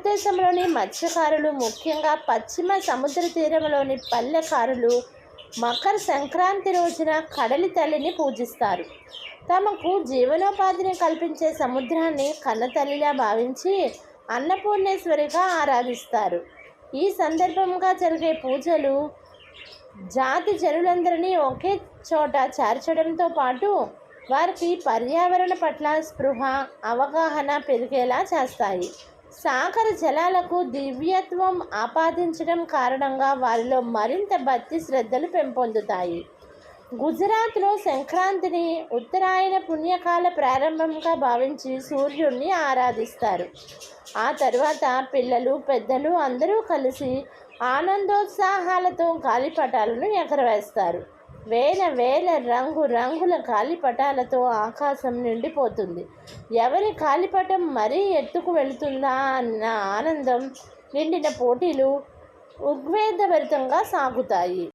భారతదేశంలోని మత్స్యకారులు ముఖ్యంగా పశ్చిమ సముద్ర తీరంలోని పల్లెకారులు మకర సంక్రాంతి రోజున కడలి తల్లిని పూజిస్తారు. తమకు జీవనోపాధిని కల్పించే సముద్రాన్ని కన్నతల్లిలా భావించి అన్నపూర్ణేశ్వరిగా ఆరాధిస్తారు. ఈ సందర్భంగా జరిగే పూజలు జాతి జనులందరినీ ఒకే చోట చేర్చడంతో పాటు వారికి పర్యావరణ పట్ల స్పృహ అవగాహన పెరిగేలా చేస్తాయి. సాగర జలాలకు దివ్యత్వం ఆపాదించడం కారణంగా వారిలో మరింత భక్తి శ్రద్ధలు పెంపొందుతాయి. గుజరాత్లో సంక్రాంతిని ఉత్తరాయణ పుణ్యకాల ప్రారంభంగా భావించి సూర్యుడిని ఆరాధిస్తారు. ఆ తర్వాత పిల్లలు పెద్దలు అందరూ కలిసి ఆనందోత్సాహాలతో గాలిపటాలను ఎగరవేస్తారు. వేల వేల రంగు రంగుల కాలిపటాలతో ఆకాశం నిండిపోతుంది. ఎవరి కాలిపటం మరీ ఎత్తుకు వెళుతుందా అన్న ఆనందం నిండిన పోటీలు ఉద్వేగభరితంగా సాగుతాయి.